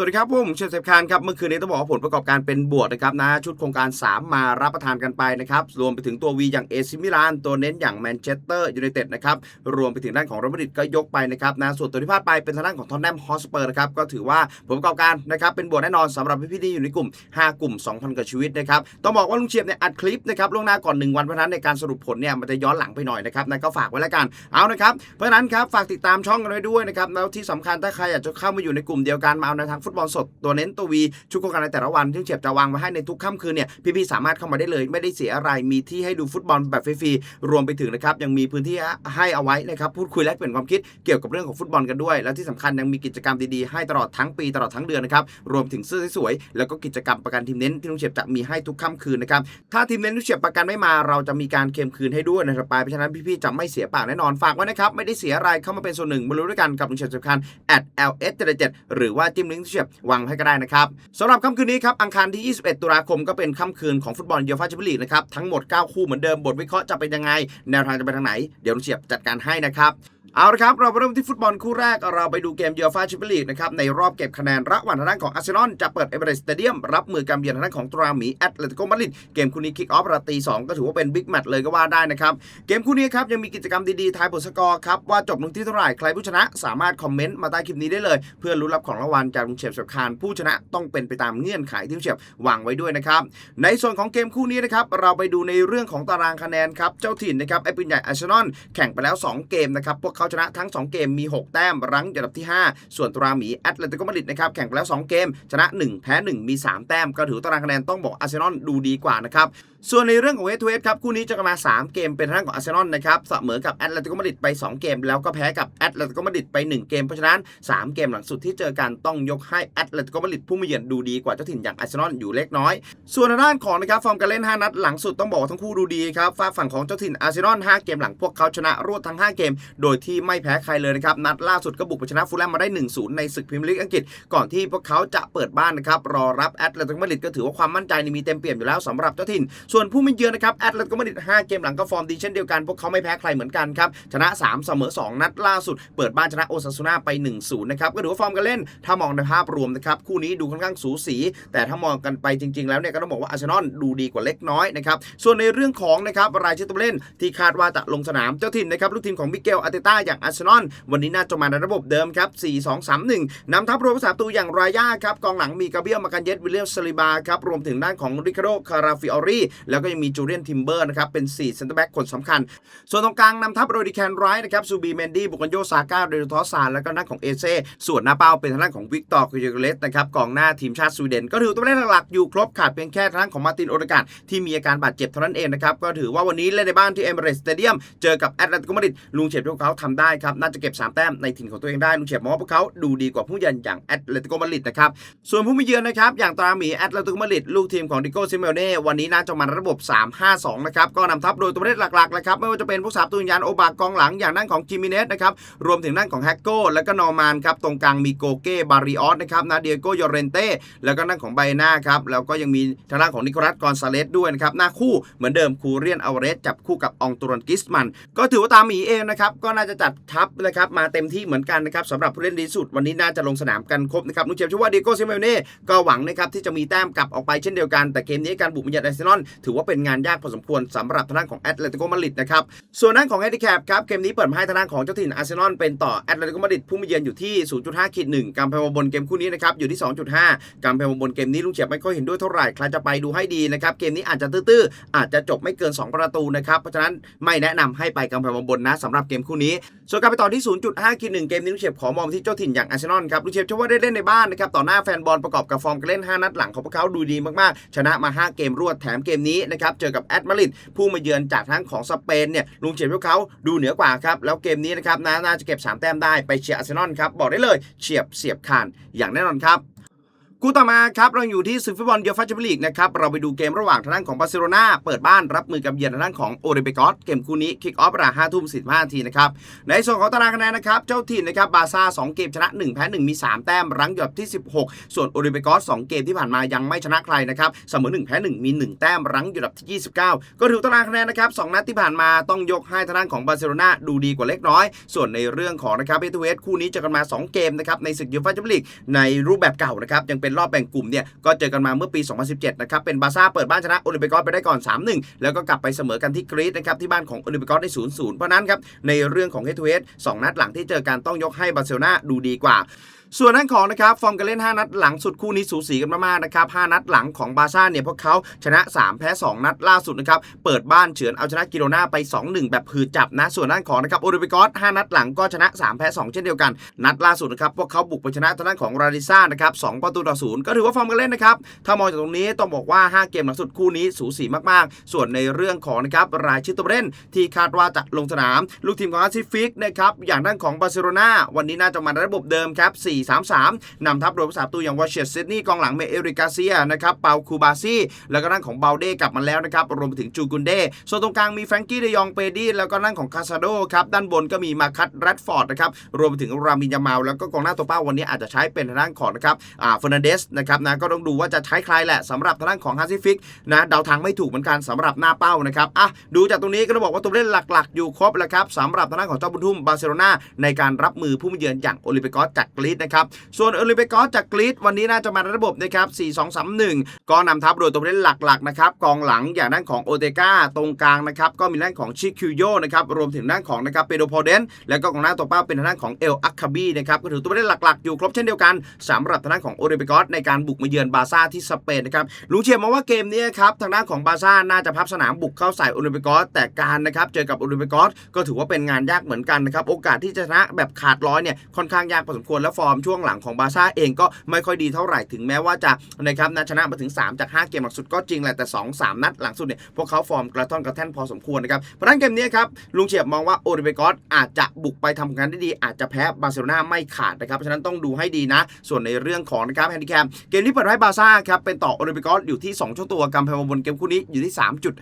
วัสดีครับผมเชฟเซฟคานครับเมื่อคืนนี้ต้องบอกว่าผลประกอบการเป็นบวกนะครับนะชุดโครงการ 3 มารับประทานกันไปนะครับรวมไปถึงตัว V อย่างเอซิมิลานตัวเน้นอย่างแมนเชสเตอร์ยูไนเต็ดนะครับรวมไปถึงด้านของรัมาดริดก็ยกไปนะครับนะส่วนตัวที่พลาดไปเป็นทางด้านของทอนแนมฮอสเปอร์นะครับก็ถือว่าผลประกอบการนะครับเป็นบวกแน่นอนสำหรับพี่ๆที่อยู่ในกลุ่ม 5 กลุ่ม 2,000กว่าชีวิตนะครับต้องบอกว่าลุงเชียบเนี่ยอัดคลิปนะครับล่วงหน้าก่อน1วันเพราะนั้นในการสรุปผลเนี่ยมันจะย้อนหลังไปหน่อยนะครับนะก็ฝากไว้แล้วกันเอานะครับเพราะนั้นครับฝากติดตามช่องกันไว้ด้วยนะครับแล้วที่สำคัญถ้าใครอยากจะเข้ามาอยู่ในกลุ่มเดียวกันมาเอาในทางฟุตบอลสดตัวเน้นตัววีชุดโครงการในแต่ละวันที่เฉียบจะวางไว้ให้ในทุกค่ำคืนเนี่ยพี่ๆสามารถเข้ามาได้เลย ไม่ได้เสียอะไรมีที่ให้ดูฟุตบอลแบบฟรีๆรวมไปถึงนะครับยังมีพื้นที่ให้เอาไว้นะครับพูดคุยแลกเปลี่ยนความคิดเกี่ยวกับเรื่องของฟุตบอลกันด้วย และที่สำคัญยังมีกิจกรรมดีๆให้ตลอดทั้งปีตลอดทั้งเดือนนะครับรวมถึงเสื้อสวยๆแล้วก็กิจกรรมประกันทีมเน้นที่ลุงเฉียบจะมีให้ทุกค่ำคืนนะครับถ้าทีมเน้นลุงเฉียบประกันไม่มาเราจะมีการเคลมคืนให้ด้วยนะครับเพราะฉะนั้นพี่ๆจะไม่เสียปล่าแน่นอนฝากไว้นะครับไม่ได้เสียอะไรเข้ามาเป็นส่วนหนึ่งมารู้ด้วยกันกับลุงเฉียบสำคัญ at ls 77 หรือว่าจิ้มลิงก์ที่เฉียบวางให้ก็ได้นะครับสำหรับค่ำคืนนี้ครับอังคารที่ 21 ตุลาคมก็เป็นค่ำคืนของฟุตบอลยูฟ่าแชมเปี้ยนลีกนะครับทั้งหมด 9 คู่เหมือนเดิมบทวิเคราะห์จะเป็นยังไงแนวทางจะไปทางไหนเดี๋ยวลุงเชียบจัดการให้นะครับ เอาละครับ เราไปเริ่มที่ฟุตบอลคู่แรก เราไปดูเกมยูฟ่าแชมเปี้ยนลีกนะครับ ในรอบเก็บคะแนนระหว่างทางด้านของอาร์เซนอลจะเปิดเอเบรสเตเดียม รับมือการเยือนทางด้านของตราหมีแอตเลติโกมาดริดเกมคู่นี้คิกออฟราตี2ก็ถือว่าเป็นบิ๊กแมตช์เลยก็ว่าได้นะครับ เกมคู่นี้ครับ ยังมีกิจกรรมดีๆทายผลสกอร์ครับ ว่าจบลงที่เท่าไหร่ใครผู้ชนะ สามารถคอมเมนต์มาใต้คลิปนี้ได้เลย เพื่อรู้รับของรางวัลจากลุงเฉียบสับคารผู้ชนะต้องเป็นไปตามเงื่อนไขที่ลุงเฉียบวางไว้ด้วยนะครับในส่วนของเกมคู่นี้นะครับเราไปดูในเรื่องของตารางคะแนนครับเจ้าถิ่นนะครับไอปืนใหญ่อาร์เซนอลแข่งไปแล้ว 2 เกมนะครับพวกเขาชนะทั้ง 2 เกมมี 6 แต้มรั้งอยู่อันดับที่ 5 ส่วนตราหมีแอตเลติโกมาดริดนะครับแข่งไปแล้ว 2 เกม ชนะ 1 แพ้ 1 มี 3 แต้ม ก็ถือตารางคะแนนต้องบอกอาร์เซนอลดูดีกว่านะครับส่วนในเรื่องของเวทเวทครับคู่นี้จะกันมา 3 เกมเป็นทางด้าของอาร์เซนอลนะครับเสมอกับแอตเลติโกมาดริดไป 2 เกม แล้วก็แพ้กับแอตเลติโกมาดริดไป 1 เกม เพราะฉะนั้น 3 เกมหลังสุดที่เจอกันต้องยกให้แอตเลติโกมาดริดผู้มาเยือนดูดีกว่าเจ้าถิ่นอย่างอาร์เซนอลอยู่เล็กน้อย ส่วนด้านของนะครับฟอร์มการเล่น 5 นัดหลังสุดต้องบอกว่าทั้งคู่ดูดีครับฝ่าฝั่งของเจ้าถิ่นอาร์เซนอล5เกมหลังพวกเขาชนะรวดทั้ง 5 เกม โดยที่ไม่แพ้ใครเลยนะครับนัดล่าสุดก็บุกไปชนะฟูลแลมมาได้ 1-0 ในศึกพรีเมียร์ลีกอังกฤษก่อนที่พวกเขาจะเปิดบ้านนะครับรอรับแอตเลติโกมาดริดก็ถือว่าความมั่นใจนี่มีเต็มเปี่ยมอยู่แล้วสำหรับเจ้าถิ่นส่วนผู้มาเยือนนะครับแอตเลติโกมาดริด5เกมหลังก็ฟอร์มดีเช่นเดียวกัน พวกเขาไม่แพ้ใครเหมือนกันครับชนะ 3 เสมอ 2 นัดล่าสุด เปิดบ้านชนะโอซาซูน่าไป 1-0 นะครับก็ถือว่าฟอร์มการเล่นถ้ามองในภาพรวมนะครับคู่นี้ดูค่อนข้างสูสี แต่ถ้ามองกันไปจริง ๆ แล้วเนี่ยก็ต้องบอกว่าอาร์เซนอลดูดีกว่าเล็กน้อยนะครับส่วนในเรื่องของนะครับรายชื่อตัวเล่นที่คาดว่าจะลงสนามเจ้าถิ่นนะครับลูกทีมของมิเกลอาร์เตต้าอย่างอาร์เซนอลวันนี้น่าจะมาในระบบเดิมครับ4-2-3-1นำทัพรวมภาษาประตูอย่างรายาครับกองหลังมีกาเบียลมากันเยตวิลเลียมซาลิบาครับรวมถึงด้านของริคาโดคาราฟิออรีแล้วก็ยังมีจูเลียนทิมเบอร์นะครับเป็น4เซนเตอร์แบ็กคนสำคัญ ส่วนตรงกลางนำทัพโรดิแคนไรท์นะครับซูบีเมนดี้บุกันโยซาก้าเดโรทอสซานแล้วก็ด้านของเอเซ่ส่วนหน้าเป้าเป็นทางด้านของวิกตอร์คิเเลสนะครับกองหน้าทีมชาติสวีเดน ก็ถือตัวเล่นหลักๆอยู่ครบขาดเพียงแค่ทางด้านของมาตินโอเดกาดที่มีอาการบาดเจ็บเท่านั้นเองนะครับก็ถือว่าวันนี้เล่นในบ้านที่เอเมเรสสเตเดียมเจอกับแอตเลติโกมาดริดลุงเฉียบพวกเขาทำได้ครับน่าจะเก็บ3แต้มในถิ่นของตัวเองได้ลุงเฉียบมองว่าพวกเขาดูดีกว่าผู้เยือนอย่างแอตเลติโกมาดริดนะครับส่วนผู้มาเยือนนะครับอย่างตราหมีแอตเลติโกมาดริดลูกทีมของดิโก้ซิเมเน่วันนี้น่าจะมาระบบ 3-5-2 นะครับ ก็นำทัพโดยตัวเล่นหลักๆนะครับไม่ว่าจะเป็นผู้สาประตูยานโอบากองหลังอย่างด้านของจิมิเนสนะครับรวมถึงด้านของแฮกโก้แล้วก็นอร์มานครับตรงกลางมีโกเก้บาริออสนะครับนาเดียโกโยเรนเต้แล้วก็ด้านของไบนาครับแล้วก็ยังมีทางด้านของนิโคลัสกอนซาเลสด้วยนะครับหน้าคู่เหมือนเดิมคูเรียนอเวเรสจับคู่กับองตูรนกิสมัน ก็ถือว่าตามหมีเองนะครับก็น่าจะจัดทัพนะครับมาเต็มที่เหมือนกันนะครับสำหรับผู้เล่นดีสุดวันนี้น่าจะลงสนามกันครบนะครับนุเชียบเชื่อว่าเดโกซิเมเน่ก็หวังนะครับที่จะมีแต้มกลับออกไปเช่นเดียวกันแต่เกมนี้การบุกมาเยือนอาร์เซนอลถือว่าเป็นงานยากพอสมควรสำหรับทางด้านของแอตเลติโกมาดริดนะครับ ส่วนด้านของแฮนดิแคปครับ เกมนี้เปิดมาให้ทางด้านของเจ้าถิ่นอาร์เซนอลเป็นต่อแอตเลติโกมาดริดผู้มาเยือนอยู่ที่ 0.5ขีด1กำแพงบนเกมคู่นี้นะครับอยู่ที่ 2.5กำแพงบนเกมนี้ลุงเฉียบไม่ค่อยเห็นด้วยเท่าไหร่ใครจะไปดูให้ดีนะครับเกมนี้อาจจะตื้อๆอาจจะจบไม่เกิน 2 ประตูนะครับเพราะฉะนั้นไม่แนะนำให้ไปกำแพงบนนะสำหรับเกมคู่นี้ ส่วนการไปต่อที่ 0.5ขีด1เกมนี้ลุงเฉียบขอมองที่เจ้าถิ่นอย่างอาร์เซนอลครับลุงเฉียบเชื่อว่าได้เล่นในบ้านนะครับต่อหน้าแฟนบอลประกอบกับฟอร์มการเล่น 5 นัดหลังของพวกเขาดูดีมากๆ ชนะมา 5 เกมรวดแถมเกมนี้นะครับเจอกับแอตมาริดผู้มาเยือนจากทั้งของสเปนเนี่ยลุงเฉียบพวกเขาดูเหนือกว่าครับแล้วเกมนี้นะครับนาน่าจะเก็บ3แต้มได้ไปเชียร์อาร์เซนอลครับบอกได้เลยเฉียบเสียบคานอย่างแน่นอนครับ คู่ต่อมาครับเราอยู่ที่ศึกฟุตบอลเยอฟัชเปลีกนะครับเราไปดูเกมระหว่างทางด้านของบาร์เซโลนาเปิดบ้านรับมือกับเยือนทางด้านของโอริเบกอสเกมคู่นี้คิกออฟเวลาห้าทุ่มสิบห้านาทีนะครับในส่วนของตารางคะแนนนะครับเจ้าถิ่นนะครับบาซ่าสองเกมชนะ1แพ้1มี3แต้มรั้งอยู่อันดับที่16ส่วนโอริเบกอสสองเกมที่ผ่านมายังไม่ชนะใครนะครับเสมอ1แพ้1มี1แต้มรั้งอยู่อันดับที่29ก็ถือตารางคะแนนนะครับสองนัดที่ผ่านมาต้องยกให้ทางด้านของบาร์เซโลนาดูดีกว่าเล็กน้อย ส่วนในเรื่องของนะครับเอทเวสคู่นี้เจอกันมา 2 เกมนะครับในศึกยูฟ่าแชมเปี้ยนลีกในรูปแบบเก่านะครับยังเป็นรอบแบ่งกลุ่มเนี่ยก็เจอกันมาเมื่อปี 2017 นะครับ เป็นบาร์ซ่าเปิดบ้านชนะโอลิมปิกอสไปได้ก่อน 3-1 แล้วก็กลับไปเสมอกันที่กรีซนะครับที่บ้านของโอลิมปิกอสได้ 0-0 เพราะนั้นครับในเรื่องของเฮทูเอสสองนัดหลังที่เจอกันต้องยกให้บาร์เซโลนาดูดีกว่า ส่วนด้านของนะครับฟอร์มการเล่น 5 นัดหลังสุดคู่นี้สูสีกันมากๆนะครับ5นัดหลังของบาร์ซ่าเนี่ยพวกเขาชนะ 3 แพ้ 2 นัดล่าสุดนะครับเปิดบ้านเฉือนเอาชนะกิโรนาไป 2-1 แบบพือจับนะ ส่วนด้านของนะครับโอริปิกอส5นัดหลังก็ชนะ 3 แพ้ 2 เช่นเดียวกัน นัดล่าสุดนะครับพวกเขาบุกไปชนะทางด้านของราดิซ่านะครับ2ประตูต่อศูนย์ก็ถือว่าฟอร์มการเล่นนะครับถ้ามองจากตรงนี้ต้องบอกว่า 5 เกมหลังสุดคู่นี้สูสีมากๆ ส่วนในเรื่องของนะครับรายชื่อตัวเล่นที่คาดว่าจะลงสนาม ลูกทีมของอาซิฟิกนะครับอย่างด้านของบาร์เซโลนาวันนี้น่าจะมาในระบบเดิมครับ4-3-3 นำทัพโดยผู้สาประตูอย่างวอชเชตซิดนีย์กองหลังเมเอริกาเซียนะครับเปาคูบาซีแล้วก็นั่งของเบลเด้กลับมาแล้วนะครับ รวมไปถึงจูกุนเดส่วนตรงกลางมีแฟรงกี้เดยองเปดี้แล้วก็นั่งของคาซาโดครับ ด้านบนก็มีมาคัตแรดฟอร์ดนะครับ รวมไปถึงรามินยามาลแล้วก็กองหน้าตัวเป้าวันนี้อาจจะใช้เป็นทางด้านของนะครับอ่าเฟอร์นันเดสนะครับนะก็ต้องดูว่าจะใช้ใครแหละสำหรับทางด้านของฮาซิฟิกนะเดาทางไม่ถูกเหมือนกันสำหรับหน้าเป้านะครับอะดูจากตรงนี้ก็ต้องบอกว่าตัวเล่นหลักๆ อยู่ครบแล้วครับสำหรับทางด้านของเจ้าบุญทุ่มบาร์เซโลนาในการรับมือผู้มาเยือนอย่างโอลิมปิกอสจากกรีซนะครับ ส่วนโอลิมปิกอสจากกรีซวันนี้น่าจะมาในระบบนะครับ 4-2-3-1 ก็นำทัพโดยตัวเล่นหลักๆนะครับกองหลังอย่างด้านของโอเตกาตรงกลางนะครับก็มีด้านของชิคิวโยนะครับรวมถึงด้านของนะครับเปโดโพเดนแล้วก็กองหน้าตัวเป้าเป็นทางด้านของเอลอัคคาบีนะครับก็ถือตัวเล่นหลักๆ อยู่ครบเช่นเดียวกันสำหรับทางด้านของโอลิมปิกอสในการบุกมาเยือนบาร์ซ่าที่สเปนนะครับลุงเชียร์มองว่าเกมนี้ครับทางด้านของบาร์ซ่าน่าจะพับสนามบุกเข้าใส่โอลิมปิกอสแต่การนะครับเจอกับโอลิมปิกอสก็ถือว่าเป็นงานยากเหมือนกันนะครับโอกาสที่จะชนะแบบขาดร้อยเนี่ยค่อนข้างยากพอสมควรและฟอร์มช่วงหลังของบาร์ซ่าเองก็ไม่ค่อยดีเท่าไหร่ถึงแม้ว่าจะนะครับนะชนะมาถึง 3 จาก 5 เกมหลังสุดก็จริงแหละแต่ 2 3 นัดหลังสุดเนี่ยพวกเขาฟอร์มกระท่อนกระแท่นพอสมควรนะครับเพราะนั้นเกมนี้ครับลุงเฉียบมองว่าโอลิมปิกอสอาจจะบุกไปทำงานได้ดี อาจจะแพ้บาร์เซโลนาไม่ขาดนะครับเพราะฉะนั้นต้องดูให้ดีนะ ส่วนในเรื่องของนะครับแฮนดิแคมเกมที่เปิดให้บาร์ซ่าครับเป็นต่อโอลิมปิกอสอยู่ที่ 2ช่วงตัวกำแพงบนเกมคู่นี้อยู่ที่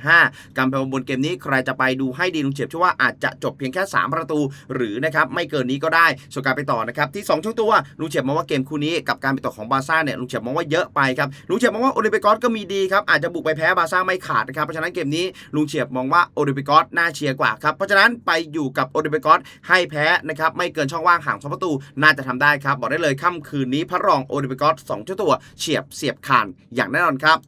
3.5กำแพงบนเกมนี้ใครจะไปดูให้ดีลุงเฉียบเชื่อว่าอาจจะจบเพียงแค่ 3 ประตู หรือนะครับไม่เกินนี้ก็ได้ส่วนการไปต่อนะครับที่ 2 ช่วงตัวลุงเฉียบมองว่าเกมคู่นี้กับการไปต่อของบาร์ซ่าเนี่ยลุงเฉียบมองว่าเยอะไปครับลุงเฉียบมองว่าโอลิมปิกอสก็มีดีครับอาจจะบุกไปแพ้บาร์ซ่าไม่ขาดนะครับเพราะฉะนั้นเกมนี้ลุงเฉียบมองว่าโอลิมปิกอสน่าเชียร์กว่าครับเพราะฉะนั้นไปอยู่กับโอลิมปิกอสให้แพ้นะครับไม่เกินช่องว่างห่างสองประตูน่าจะทำได้ครับบอกได้เลยค่ำคืนนี้พระรองโอลิมปิกอสสองเจ้าตัวเฉียบเสียบคานอย่างแน่นอนครับ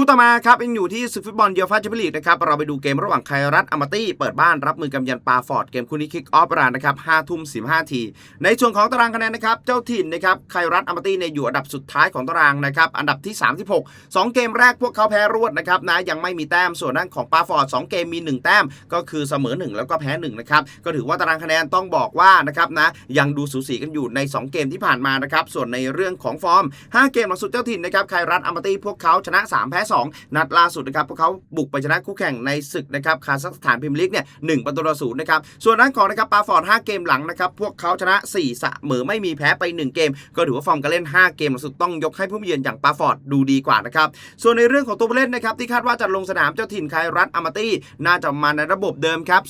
คู่ต่อมาครับยังอยู่ที่ศึกฟุตบอลเยอฟาแชมเปี้ยนลีกนะครับเราไปดูเกมระหว่างไครัตอามาตี้เปิดบ้านรับมือกับยันปาฟอร์ดเกมคู่นี้คิกออฟรานนะครับห้าทุ่มสิบห้าที ในส่วนของตารางคะแนนนะครับเจ้าถิ่นนะครับไครัตอามาตี้เนี่ยอยู่อันดับสุดท้ายของตารางนะครับอันดับที่ 36 2 เกมแรกพวกเขาแพ้รวดนะครับนะยังไม่มีแต้มส่วนด้านของปาฟอร์ด2เกมมี 1 แต้มก็คือเสมอ 1 แล้วก็แพ้1นะครับก็ถือว่าตารางคะแนนต้องบอกว่านะครับนะยังดูสูสีกันอยู่ใน 2 เกมที่ผ่านมานะครับส่วนในเรื่องของฟอร์ม 5 เกมหลังสุดเจ้าถิ่นนะครับไครัตอามาตี้พวกเขาชนะ 3 แพ้2 นัดล่าสุดนะครับพวกเขาบุกไปชนะคู่แข่งในศึกนะครับคาซัคสถานพรีเมียร์ลีกเนี่ยหประตูต่อศูนย์นะครับส่วนด้านของนะครับปาฟอร์ด5เกมหลังนะครับพวกเขาชนะ4เสมอไม่มีแพ้ไป 1 เกม ก็ถือว่าฟอร์มการเล่น 5 เกมสุดต้องยกให้ผู้เยือนอย่างปาฟอร์ดดูดีกว่านะครับส่วนในเรื่องของตัวผู้เล่นนะครับที่คาดว่าจะลงสนามเจ้าถิ่นไครัตอามาตี้น่าจะมาในระบบเดิมครับ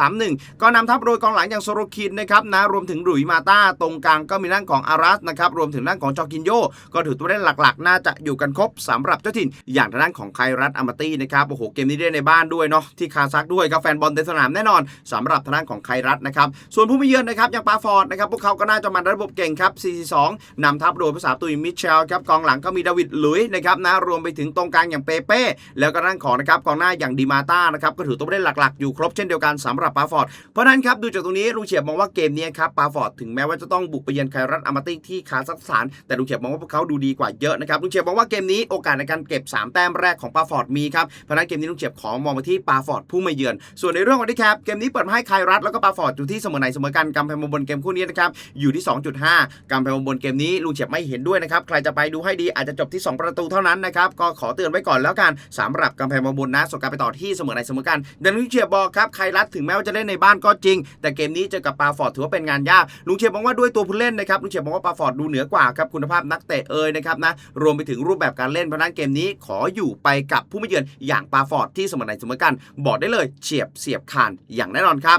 4-2-3-1 ก็นำทัพโดยกองหลังอย่างโซโรคินนะครับนะรวมถึงหลุยมาต้าตรงกลางก็มีด้านของอารัสนะครับรวมถึงด้านของจอกินโยก็ถือตัวเล่นหลักๆ น่าจะอยู่กันครบสำหรับเจ้าถิ่นอย่างทางด้านของไครัตอามาตี้นะครับโอ้โหเกมนี้ได้ในบ้านด้วยเนาะที่คาซักด้วยครับแฟนบอลเตสนามแน่นอนสำหรับทางด้านของไครัตนะครับส่วนผู้มาเยือนนะครับอย่างปาฟอร์ดนะครับพวกเขาก็น่าจะมาในระบบเก่งครับ4-4-2นำทัพโดยภาษาตุยมิเชลครับกองหลังก็มีดาวิดลุยนะครับนะรวมไปถึงตรงกลางอย่างเปเป้แล้วก็ด้านของนะครับกองหน้าอย่างดีมาต้านะครับก็ถือตัวเล่นหลักๆ อยู่ครบเช่นเดียวกันสำหรับปาฟอร์ดเพราะนั้นครับดูจากตรงนี้ลุงเฉียบมองว่าเกมนี้ครับปาฟอร์ดถึงแม้ว่าจะต้องบุกไปเยือนไครัตอมตี้ที่คาซัคสถานแต่ลุงเฉียบมองว่าพวกเขาดูดีกว่าเยอะนะครับลุงเฉียบมองว่าเกมนี้โอกาสในการเก็บสาม3 แต้มแรกของปาฟอร์ดมีครับเพราะนั้นเกมนี้ลุงเฉียบขอมองไปที่ปาฟอร์ดผู้มาเยือน ส่วนในเรื่องของที่แคปเกมนี้เปิดให้ไคายรัฐแล้วก็ปาฟอร์ดอยู่ที่เสมอไหนเสมอกันกำแพงมุมบนเกมคู่นี้นะครับอยู่ที่ 2.5กำแพงมุมบนเกมนี้ลุงเฉียบไม่เห็นด้วยนะครับใครจะไปดูให้ดีอาจจะจบที่ 2 ประตูเท่านั้นนะครับก็ขอเตือนไว้ก่อนแล้วกันสำหรับกำแพงมุมบนนะส่วนการไปต่อที่เสมอไหนเสมอกันดังนั้นลุงเฉียบบอกครับไคายรัฐถึงแม้ว่าจะเล่นในบ้านก็จริง แต่เกมนี้เจอกับปาฟอร์ดถือว่าเป็นงานยากลุงเฉียบมองว่าด้วยตัวผู้เล่นนะครับลุงเฉียบมองว่าปาฟอร์ดดูเหนือกว่าครับคุณภาพนักเตะเอ่ยนะครับนะรวมไปถึงรูปแบบการเล่นเพราะนั้นเกมนี้ขออยู่ไปกับผู้มาเยือนอย่างปาฟอร์ดที่เสมอไหนเสมอกัน บอกได้เลยเฉียบเสียบขานอย่างแน่นอนครับ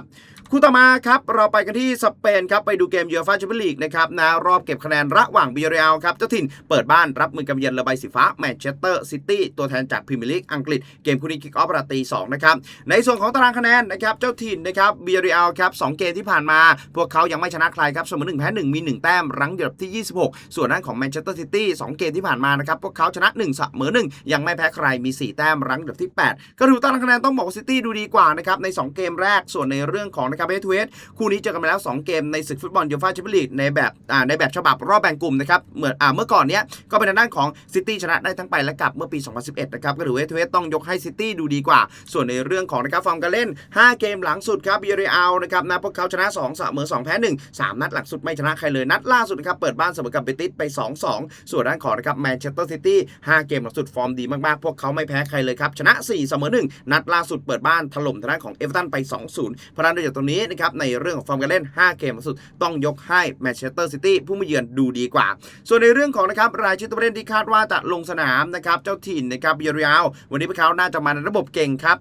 คู่ต่อมาครับเราไปกันที่สเปนครับไปดูเกมยูฟ่าแชมเปี้ยนลีกนะครับนะรอบเก็บคะแนนระหว่างบิเรียลครับเจ้าถิ่นเปิดบ้านรับมือกับเยือนเรือใบสีฟ้าแมนเชสเตอร์ซิตี้ตัวแทนจากพรีเมียร์ลีกอังกฤษเกมคู่นี้คิกออฟราตี2นะครับในส่วนของตารางคะแนนนะครับเจ้าถิ่นนะครับบิเรียลครับสองเกมที่ผ่านมา พวกเขายังไม่ชนะใครครับเสมอหนึ่งแพ้หนึ่งมีหนึ่งแต้มรั้งอยู่ที่ 26 ส่วนด้านของแมนเชสเตอร์ซิตี้สองเกมที่ผ่านมานะครับพวกเขาชนะ1เสมอ1ยังไม่แพ้ใครมี 4 แต้มรั้งอยู่ที่ 8 ก็ดูตารางคะแนนต้องบอกว่าซิตี้ดูดีกว่านะครับใน 2 เกมแรกส่วนในเรื่องของนะครับเอทเวสคู่นี้เจอกันมาแล้ว 2 เกมในศึกฟุตบอลยูฟ่าแชมเปี้ยนลีกในแบบในแบบฉบับรอบแบ่งกลุ่มนะครับเหมือนเมื่อก่อนเนี้ยก็เป็นทางด้านของซิตี้ชนะได้ทั้งไปและกลับเมื่อปี 2011 นะครับก็ถือว่าเอทเวสต้องยกให้ซิตี้ดูดีกว่า ส่วนในเรื่องของนะครับฟอร์มการเล่น 5 เกมหลังสุดครับบีเรอัลนะครับนะพวกเขาชนะ2เสมอ2แพ้1 3 นัดหลังสุดไม่ชนะใครเลยนัดล่าสุดนะครับเปิดบ้านเสมอกับเบติสไป 2-2 ส่วนด้านของนะครับแมนเชสเตอร์ซิตี้5เกมหลังสุดฟอร์มดีมากๆ พวกเขาไม่แพ้ใครเลยครับชนะ4เสมอ1นัดล่าสุดเปิดบ้านถล่มทางด้านของเอเวอร์ตันไป 2-0เพราะนั้นโดยจากตรงนี้นะครับในเรื่องของฟอร์มการเล่น 5 เกมลังสุด ต้องยกให้แมนเชสเตอร์ซิตี้ผู้มาเยือนดูดีกว่า ส่วนในเรื่องของนะครับรายชื่อตัวเล่นที่คาดว่าจะลงสนามนะครับเจ้าถิ่นนะครับเบียรียลวันนี้พวกเขาน่าจะมาในระบบเก่งครับ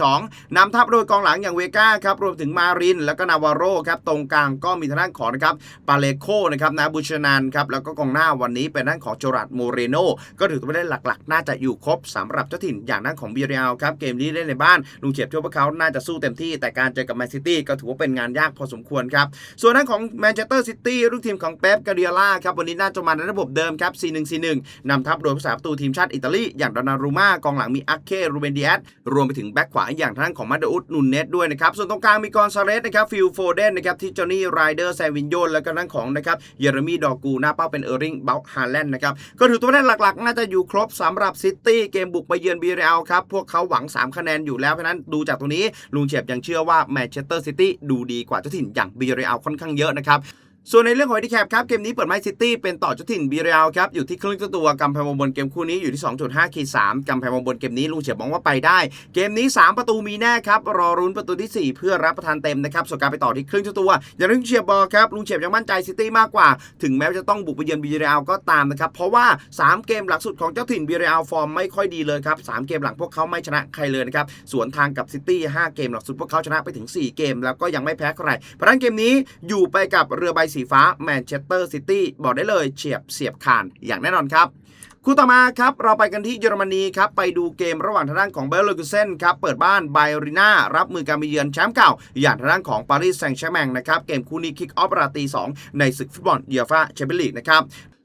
4-4-2นำทัพโดยกองหลังอย่างเวก้าครับรวมถึงมาริน แล้วก็นาวาโรครับตรงกลางก็มีทางด้านของนะครับปาเลโคนะครับนาบูชนันครับแล้วก็กองหน้าวันนี้เป็นด้านของโจรัดโมเรโนก็ถือตัวเล่นหลักๆ น่าจะอยู่ครบสำหรับเจ้าถิ่นอย่างด้านของเบียรียลครับเกมนี้เล่นในบ้านลุงเฉียบเชื่อว่าเขาน่าจะสู้เต็มที่แต่การเจอกับแมนซิตี้ก็ถือว่าเป็นงานยากพอสมควรครับ ส่วนด้านของแมนเชสเตอร์ซิตี้ลูกทีมของเป๊ปกาเดียล่าครับวันนี้น่าจะมาในระบบเดิมครับ 4-1-4-1 นำทัพโดยผู้สาประตูทีมชาติอิตาลี อย่างดอนนารูมากองหลังมีอัคเครูเบนเดียสรวมไปถึงแบ็คขวาอย่างทางด้านของมาดอุสนุนเนสด้วยนะครับส่วนตรงกลางมีกอนซาเรสนะครับฟิลโฟเดนนะครับที่จอนี่ไรเดอร์แซวินโยนแล้วก็ด้านของนะครับเยเรมีดอกูหน้าเป้าเป็นเออร์ริงเบลฮาแลนด์นะครับก็ถือตัวเล่นหลักๆ น่าจะอยู่ครบสำหรับซิตี้เกมบุกไปเยือนบีเรลครับพวกเขาหวัง 3 คะแนนอยู่แล้วเพราะนั้นดูจากตรงนี้ลุงเฉียบยังเชื่อว่าแมนเชสเตอร์ซิตี้ดูดีกว่าเจ้าถิ่นอย่างบีเรอัลค่อนข้างเยอะนะครับ ส่วนในเรื่องของ h อ n แคปครับเกมนี้เปิดไม้ซิตี้เป็นต่อเจ้าถิ่นบีเรียลครับอยู่ที่ครึ่งตัวกำแพงวงบนเกมคู่นี้อยู่ที่ 2.5ขีด3กำแพงวงบนเกมนี้ลุงเฉียบมองว่าไปได้ เกมนี้ 3 ประตูมีแน่ครับรอรุ้นประตูที่ 4 เพื่อรับประทานเต็มนะครับส่วนการไปต่อที่ครึ่งตัวอย่างลุงเฉียบบอกครับลุงเฉียบยังมั่นใจซิตี้มากกว่า ถึงแม้ว่าจะต้องบุกไปเยือนบีเรียลก็ตามนะครับเพราะว่า 3 เกมหลังสุดของเจ้าถิ่นบีเรียลฟอร์มไม่ค่อยดีเลยครับ3เกมหลังพวกเขาไม่ชนะใครเลยนะครับสวนทางกับซิตี้5เกมหลังสุดพวกเขาชนะไปถึง 4 เกม แล้วก็ยังไม่แพ้ใครเพราะฉะนั้นเกมนี้อยู่ไปกับเรือใบสีฟ้าแมนเชสเตอร์ซิตี้บอกได้เลยเฉียบเสียบขานอย่างแน่นอนครับคู่ต่อมาครับเราไปกันที่เยอรมนีครับไปดูเกมระหว่างทางด้านของเบลเลอร์กุเซนครับเปิดบ้านไบริน่ารับมือการไปเยือนแชมป์เก่า อย่างทางด้านของปารีสแซงต์แชร์แมงนะครับเกมคู่นี้คิกออฟราตี 2 ในศึกฟุตบอลเยฟ่าแชมเปี้ยนลีกนะครับ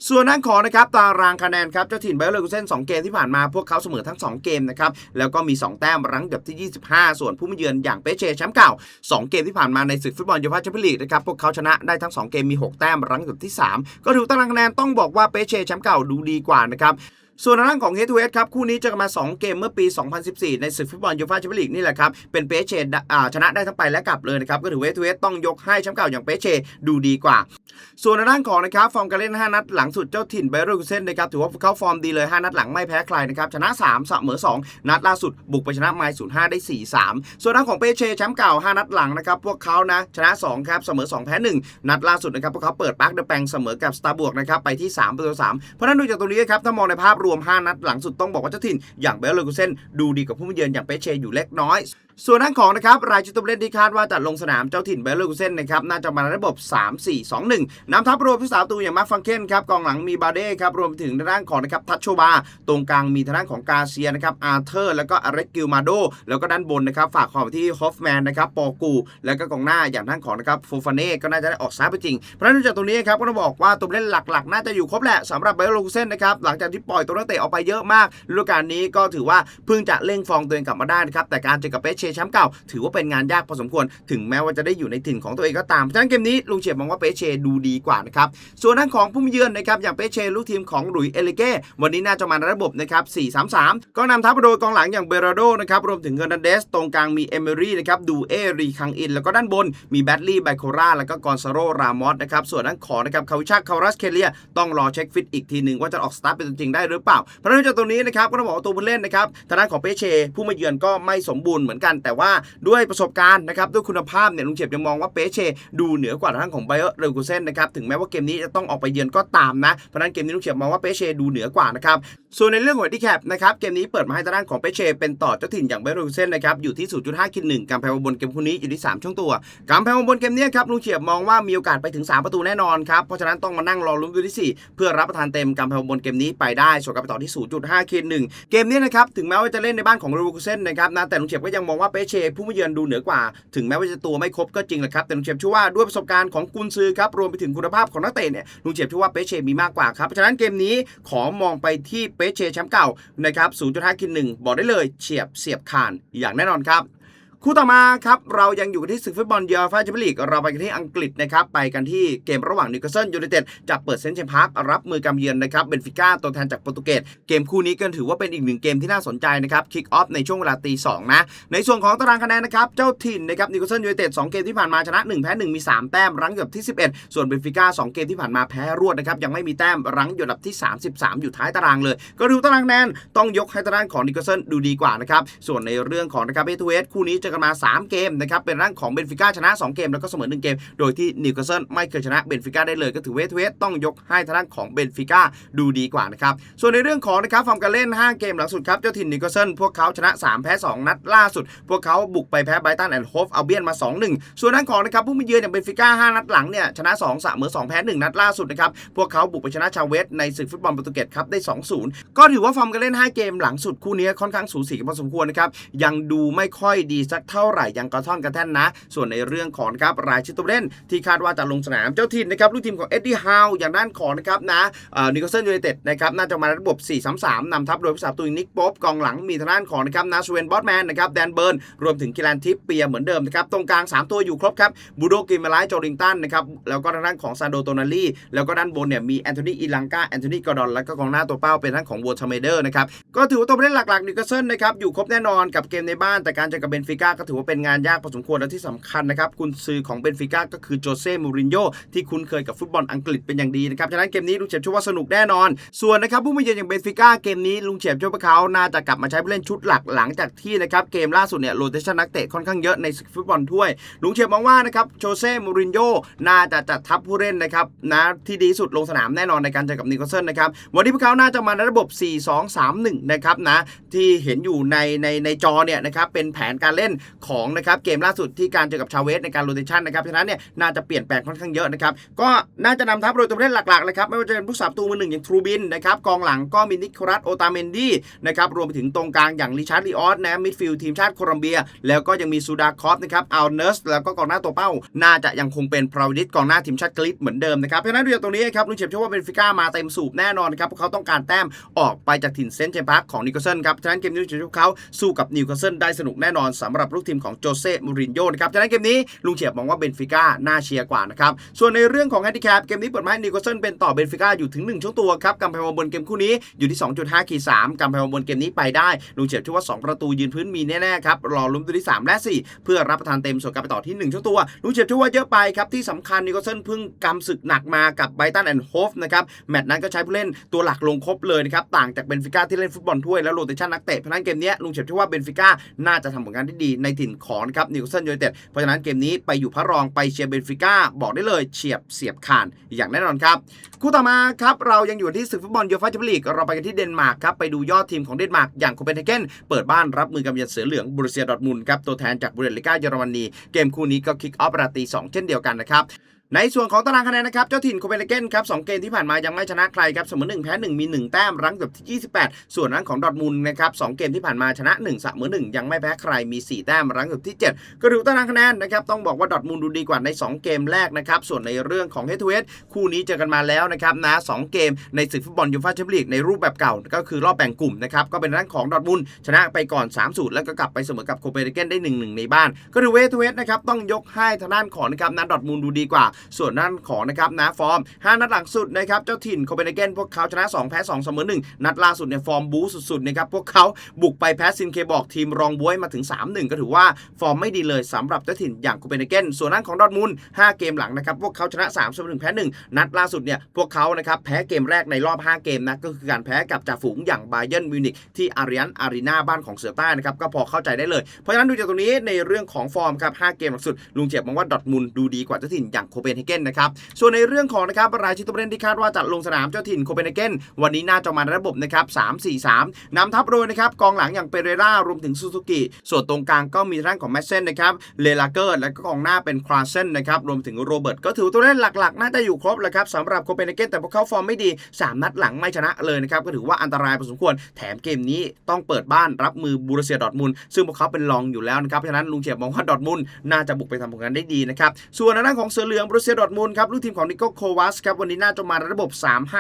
ส่วนด้านของนะครับตารางคะแนนครับเจ้าถิ่นไบเลอร์กุเซน2เกมที่ผ่านมาพวกเขาเสมอทั้ง 2 เกมนะครับแล้วก็มี 2 แต้มรั้งอันดับที่ 25 ส่วนผู้มาเยือนอย่างเปเช่แชมป์เก่า 2 เกมที่ผ่านมาในศึกฟุตบอลยูฟ่าแชมเปี้ยนลีกนะครับพวกเขาชนะได้ทั้ง 2 เกมมี 6 แต้มรั้งอันดับที่ 3 ก็ถือตารางคะแนนต้องบอกว่าเปเช่แชมป์เก่าดูดีกว่านะครับ ส่วนทางด้านของเฮดทูเฮดครับ คู่นี้เจอกันมา 2 เกมเมื่อปี 2014 ในศึกฟุตบอลยูฟ่าแชมเปี้ยนลีกนี่แหละครับ เป็นเปเช่ชนะได้ทั้งไปและกลับเลยนะครับ ก็ถือว่าเฮทูเฮดต้องยกให้แชมป์เก่าอย่างเปเชดูดีกว่า ส่วนทางด้านของนะครับฟอร์มการเล่น 5 นัดหลังสุดเจ้าถิ่นไบรกุเซนนะครับถือว่าเขาฟอร์มดีเลย 5 นัดหลังไม่แพ้ใครนะครับชนะ3เสมอ2 นัดล่าสุดบุกไปชนะไมล์05ได้ 4-3 ส่วนด้านของเปเชแชมป์เก่า 5 นัดหลังนะครับพวกเขานะชนะ2ครับเสมอ2แพ้1นัดล่าสุดนะครับพวกเขาเปิดปาร์คเดอะแปงเสมอกับสตาร์บวกนะครับไปที่3ประตู3เพราะฉะนั้นดูจากตรงนี้ครับถ้ามองในภาพรรวม 5 นัดหลังสุดต้องบอกว่าเจ้าถิ่นอย่างเบลเลกุเซนดูดีกว่าผู้มาเยือนอย่างเปเชอยู่เล็กน้อย ส่วนด้านของนะครับรายชื่อตัวเล่นที่คาดว่าจะลงสนามเจ้าถิ่นเบลเลอร์กุเซนนะครับน่าจะมาในระบบ 3 4 2 1นำทัพรวมผู้สาวตูอย่างมาร์ฟังเคนครับกองหลังมีบาเด้ครับรวมถึงทางด้านของนะครับทัชโชบา ตรงกลางมีทางด้านของกาเซียนะครับอาร์เธอร์ แล้วก็อเรกกิลมาโด แล้วก็ด้านบนนะครับฝากความที่ฮอฟแมนนะครับปอกู แล้วก็กองหน้าอย่างทางของนะครับโฟฟาเน่ก็น่าจะได้ออกซ้ายไปจริง เพราะนั้นจากตรงนี้ครับก็ต้องบอกว่าตัวเล่นหลักๆ น่าจะอยู่ครบแหละสำหรับเบลเลอร์กุเซนนะครับหลังจากที่ปล่อยตัวนักเตะออกไปเยอะมากฤดูกาลนี้ก็ถือว่าเพิ่งจะเร่งฟอร์มตัวเองกลับมาได้นะครับแต่การเจอกับเปเชแชมป์เก่า ถือว่าเป็นงานยากพอสมควร ถึงแม้ว่าจะได้อยู่ในถิ่นของตัวเองก็ตาม ฉะนั้นเกมนี้ลุงเฉียบมองว่าเปเชดูดีกว่านะครับ ส่วนด้านของผู้มเยือนนะครับอย่างเปเชลูกทีมของหลุยส์เอลิเก้วันนี้น่าจะมาในระบบนะครับ 4-3-3 ก็นำทัพโดยกองหลังอย่างเบราโดนะครับรวมถึงเฮอร์นันเดสตรงกลางมีเอเมอรี่นะครับดูเอรีคังอิน แล้วก็ด้านบนมีแบดลี่ไบโคราแล้วก็กอนซาโรรามอสนะครับส่วนด้านขอนะครับคาวิชาคารัสเคเลียต้องรอเช็คฟิตอีกทีหนึ่งว่าจะออกสตาร์ทเป็นจริงได้หรือเปล่าเพราะฉะนั้นจากตัวนี้นะครับก็ต้องบอกว่าตัวผู้เล่นนะครับทางด้านของเปเชผู้มาเยือนก็ไม่สมบูรณ์เหมือนกันแต่ว่าด้วยประสบการณ์นะครับด้วยคุณภาพเนี่ยลุงเฉียบยังมองว่าเปเชดูเหนือกว่าทางด้านของไบเออร์เรกูเซนนะครับถึงแม้ว่าเกมนี้จะต้องออกไปเยือนก็ตามนะเพราะนั้นเกมนี้ลุงเฉียบมองว่าเปเชดูเหนือกว่านะครับส่วนในเรื่องของที่แคปนะครับเกมนี้เปิดมาให้ทางด้านของเปเชเป็นต่อเจ้าถิ่นอย่างไบเออร์เรกูเซนนะครับอยู่ที่ 0.5คิดหนึ่งการแพ้บนเกมคู่นี้อยู่ที่3ช่วงตัวการแพ้บนเกมนี้ครับลุงเฉียบมองว่ามีโอกาสไปถึง 3 ประตูแน่นอนครับเพราะฉะนั้นต้องมานั่งรอลุ้นตัวที่ 4 เพื่อรับประทานเต็มการแพ้บนเกมนี้ไปได้ส่วนการไปต่อที่ 0.5คิดหนึ่งเกมนี้นะครับถึงแม้ว่าจะเล่นในบ้านของเรกูเซนนะครับนะแต่ลุงเฉียบก็ยังมองว่าเปเชผู้มาเยือนดูเหนือกว่า ถึงแม้ว่าจะตัวไม่ครบก็จริงแหละครับ แต่ลุงเฉียบเชื่อว่าด้วยประสบการณ์ของกุนซือครับรวมไปถึงคุณภาพของนักเตะเนี่ยลุงเฉียบเชื่อว่าเปเชมีมากกว่าครับเพราะฉะนั้นเกมนี้ขอมองไปที่เปเชแชมป์เก่านะครับ0.5คิดหนึ่งบอกได้เลยเฉียบเสียบคานอย่างแน่นอนครับ คู่ต่อมาครับเรายังอยู่กันที่ศึกฟุตบอลเยอร์ฟาแชมเปี้ยนลีกเราไปกันที่อังกฤษนะครับไปกันที่เกมระหว่างนิวคาสเซิลยูไนเต็ดจะเปิดเซนต์เชมพาร์ครับมือกำเยือนนะครับเบนฟิก้าตัวแทนจากโปรตุเกสเกมคู่นี้ก็ถือว่าเป็นอีกหนึ่งเกมที่น่าสนใจนะครับคิกออฟในช่วงเวลาตีสองนะในส่วนของตารางคะแนนนะครับเจ้าถิ่นนะครับนิวคาสเซิลยูไนเต็ดสองเกมที่ผ่านมาชนะ1แพ้1มี 3 แต้มรั้งอยู่อันดับที่ 11 ส่วนเบนฟิก้า2เกมที่ผ่านมาแพ้รวดนะครับยังไม่มีแต้มรั้งอยู่อันดับที่ 33 อยู่ท้ายตารางเลย ก็ดูตารางคะแนนต้องยกให้ตารางของนิวคาสเซิลดูดีกว่านะครับส่วนในเรื่องของนะครับเอทเอสคู่นี้เจอกันมา 3 เกมนะครับเป็นร่างของเบนฟิก้าชนะ 2 เกมแล้วก็เสมอ 1 เกม โดยที่นิวคาสเซิลไม่เคยชนะเบนฟิก้าได้เลยก็ถือเวทเวทต้องยกให้ทางด้านของเบนฟิก้าดูดีกว่านะครับส่วนในเรื่องของนะครับฟอร์มการเล่น 5 เกมหลังสุดครับเจ้าถิ่นนิวคาสเซิลพวกเขาชนะ 3 แพ้ 2 นัดล่าสุด พวกเขาบุกไปแพ้ไบตันแอนด์โฮฟเอัลเบียนมา 2-1 ส่วนด้านของนะครับผู้มาเยือนอย่างเบนฟิก้า5นัดหลังเนี่ยชนะ2เสมอ2แพ้1นัดล่าสุดนะครับพวกเขาบุกไปชนะชาเวสในศึกฟุตบอลโปรตุเกสครับได้ 2-0 ก็ถือว่าฟอร์มการเล่น 5 เกมหลังสุดคู่นี้ค่อนข้างสูสีกันพอสมควรนะครับยังดูไม่ค่อยดีสักเท่าไหร่ยังกระท่อนกระแท่นนะ ส่วนในเรื่องของครับรายชื่อตัวเล่นที่คาดว่าจะลงสนามเจ้าถิ่นนะครับลูกทีมของเอ็ดดี้ฮาวอย่างด้านของนะครับนะนิโคลสันยูไนเต็ดนะครับน่าจะมาในระบบ 4-3-3นำทัพโดยผู้สาประตูนิกป๊อบกองหลังมีทางด้านของนะครับนาสเวนบอสแมนนะครับแดนเบิร์นรวมถึงกิลันทิปเปียเหมือนเดิมนะครับตรงกลาง 3 ตัวอยู่ครบครับบูโดกิมาไลโจริงตันนะครับแล้วก็ทางด้านของซานโดโตนาลีแล้วก็ด้านบนเนี่ยมีแอนโทนีอีลังกาแอนโทนีกอร์ดอนแล้วก็กองหน้าตัวเป้าเป็นทางของวอร์ทเมเดอร์นะครับก็ถือว่าตัวผู้เล่นหลักๆนิโคลสันนะครับอยู่ครบแน่นอนกับเกมในบ้านแต่การเจอกับเบนฟิก้าก็ถือว่าเป็นงานยากพอสมควรและที่สำคัญนะครับกุนซือของเบนฟิก้าก็คือโจเซ่มูรินโญ่ที่คุ้นเคยกับฟุตบอลอังกฤษเป็นอย่างดีนะครับฉะนั้นเกมนี้ลุงเฉียบเชื่อว่าสนุกแน่นอน ส่วนนะครับผู้มาเยือนอย่างเบนฟิก้าเกมนี้ลุงเฉียบเชื่อว่าเขาน่าจะกลับมาใช้ผู้เล่นชุดหลักหลังจากที่นะครับเกมล่าสุดเนี่ยโรเตชันนักเตะค่อนข้างเยอะในศึกฟุตบอลถ้วย ลุงเฉียบมองว่านะครับโจเซ่มูรินโญ่น่าจะจัดทัพผู้เล่นนะครับนะที่ดีสุดลงสนามแน่นอนในการเจอกับนิโคลเซนนะครับวันนี้พวกเขาน่าจะมาในระบบ 4-2-3-1 นะครับนะที่เห็นอยู่ในในในจอเนี่ยนะครับเป็นแผนการเล่นของนะครับเกมล่าสุดที่การเจอกับชาเวสในการโรเตชันนะครับฉะนั้นเนี่ยน่าจะเปลี่ยนแปลงค่อนข้างเยอะนะครับก็น่าจะนำทัพโดยตัวเล่นหลักๆเลยครับไม่ว่าจะเป็นผู้สาประตูมือหนึ่งอย่างทรูบินนะครับกองหลังก็มีนิโคลัสโอตาเมนดี้นะครับรวมไปถึงตรงกลางอย่างริชาร์ดลีออสนะมิดฟิลด์ทีมชาติโคลอมเบีย แล้วก็ยังมีซูดาคอฟนะครับอัลเนสแล้วก็กองหน้าตัวเป้า น่าจะยังคงเป็นพราวิดิสกองหน้าทีมชาติกรีซเหมือนเดิมนะครับเพราะนั้นดูจากตรงนี้ครับลุงเฉียบเชื่อว่าเบนฟิก้ามาเต็มสูบแน่นอนนะครับพวกเขาต้องการแต้มออกไปจากถิ่นเซนต์เจมส์พาร์คของนิโคลเซนครับฉะนั้นเกมนี้ลุงเฉียบเชื่อว่าเขาสู้กับนิวคาสเซิลได้สนุกแน่นอนสำหรับับลูกทีมของโจเซ่มูรินโญ่นะครับฉะนั้นเกมนี้ลุงเฉียบมองว่าเบนฟิก้าน่าเชียร์กว่านะครับส่วนในเรื่องของแฮนดิแคปเกมนี้เปิดมาให้นิวคาสเซิลเป็นต่อเบนฟิก้าอยู่ถึง 1 ช่วงตัวครับกำแพงบนเกมคู่นี้อยู่ที่ 2.5ขีด3กำแพงบนเกมนี้ไปได้ลุงเฉียบเชื่อว่า 2 ประตูยืนพื้นมีแน่ๆครับรอลุ้นตัวที่ 3 และ 4 เพื่อรับประทานเต็มส่วนการไปต่อที่ 1 ช่วงตัวลุงเฉียบเชื่อว่าเยอะไปครับที่สำคัญนิวคาสเซิลเพิ่งกำศึกหนักมากับไบตันแอนด์โฮฟนะครับแมตช์นั้นก็ใช้ผู้เล่นตัวหลักลงครบเลยนะครับต่างจากเบนฟิก้าที่เล่นฟุตบอลถ้วยและโรเตชันนักเตะเพราะนั้นเกมนี้ลุงเฉียบเชื่อว่าเบนฟิก้าน่าจะทำผลงานที่ดีในถิ่นของนครับนิวคาสเซิลยูไนเต็ดเพราะฉะนั้นเกมนี้ไปอยู่พระรองไปเชียร์เบนฟิก้าบอกได้เลยเฉียบเสียบขานอย่างแน่นอนครับ คู่ต่อมาครับเรายังอยู่ที่ศึกฟุตบอลยูฟ่าแชมเปี้ยนลีกเราไปกันที่เดนมาร์กครับไปดูยอดทีมของเดนมาร์กอย่างโคเปนเฮเกนเปิดบ้านรับมือกับเยือนเสือเหลืองบรูเซียดอร์ทมุนครับตัวแทนจากบุเดลิก้าเยอรมนีเกมคู่นี้ก็คิกออฟราตี2เช่นเดียวกันนะครับ ในส่วนของตารางคะแนนนะครับ เจ้าถิ่นโคเปนเฮเกนครับสองเกมที่ผ่านมายังไม่ชนะใครครับเสมอ1แพ้1มี1แต้มรั้งอันดับที่ 28 ส่วนนั้นของดอทมุนด์นะครับสองเกมที่ผ่านมาชนะ1เสมอ1ยังไม่แพ้ใครมี 4 แต้มรั้งแบบที่ 7 ก็ดูตารางคะแนนนะครับต้องบอกว่าดอทมุนด์ดูดีกว่าใน 2 เกมแรกนะครับส่วนในเรื่องของเฮดทูเฮดคู่นี้เจอกันมาแล้วนะครับนะสองเกมในศึกฟุตบอลยูฟ่าแชมเปี้ยนลีกในรูปแบบเก่าก็คือรอบแบ่งกลุ่มนะครับก็เป็นด้านของดอทมุนด์ชนะไปก่อน3 0แล้วก็กลับไปเสมอกับโคเปนเฮเกนได้1-1ในบ้านก็ดูเวทเวทนะครับต้องยกให้ทางด้านของนะครับนัดดอทมุนด์ดูดีกว่าส่วนด้านของนะครับนะฟอร์ม 5 นัดหลังสุดนะครับเจ้าถิ่นโคเปนเฮเกนพวกเขาชนะ 2 แพ้2เสมอ1นัดล่าสุดเนี่ยฟอร์มบู๊สุดๆนะครับพวกเขาบุกไปแพ้ซินเคบอกทีมรองบวยมาถึง 3-1 ก็ถือว่าฟอร์มไม่ดีเลยสำหรับเจ้าถิ่นอย่างโคเปนเฮเกนส่วนด้านของดอทมุน5เกมหลังนะครับพวกเขาชนะ3เสมอ1แพ้1นัดล่าสุดเนี่ยพวกเขานะครับแพ้เกมแรกในรอบ 5 เกมนะก็คือการแพ้กับจ่าฝูงอย่างไบเยิร์นมิวนิกที่อารียนอารีนาบ้านของเสือใต้นะครับก็พอเข้าใจได้เลยเพราะฉะนั้นดูจากตรงนี้ในเรื่องของฟอร์มครับ5เกมหลังสุดลุงเจ็บมองว่าดอทมุนดูดีกว่าเจ้าถิ่นอย่างโคเปนเฮเกนนะครับส่วนในเรื่องของนะครับรายชื่อตัวเล่นที่คาดว่าจะลงสนามเจ้าถิ่นโคเปนเฮเกนวันนี้น่าจะมาในระบบนะครับ3-4-3นำทัพโดยนะครับกองหลังอย่างเปเรรารวมถึงซูซูกิส่วนตรงกลางก็มีทางด้านของแมสเซนนะครับเลลาเกอร์และก็กองหน้าเป็นคลาเซนนะครับรวมถึงโรเบิร์ตก็ถือตัวเล่นหลักๆ น่าจะอยู่ครบแหละครับสำหรับโคเปนเฮเกนแต่พวกเขาฟอร์มไม่ดี 3 นัดหลังไม่ชนะเลยนะครับก็ถือว่าอันตรายพอสมควรแถมเกมนี้ต้องเปิดบ้านรับมือบูรเซียดอร์ทมุนซึ่งพวกเขาเป็นรองอยู่แล้วนะครับเพราะฉะนั้นลุงเฉียบมองว่าดอทมุนน่าจะบุกไปทำผลงานได้ดีนะครับส่วนด้านของเสือเหลืองบรเซียดอทมุนด์ครับลูกทีมของนิโคโควัสครับวันนี้น่าจะมาในระบบ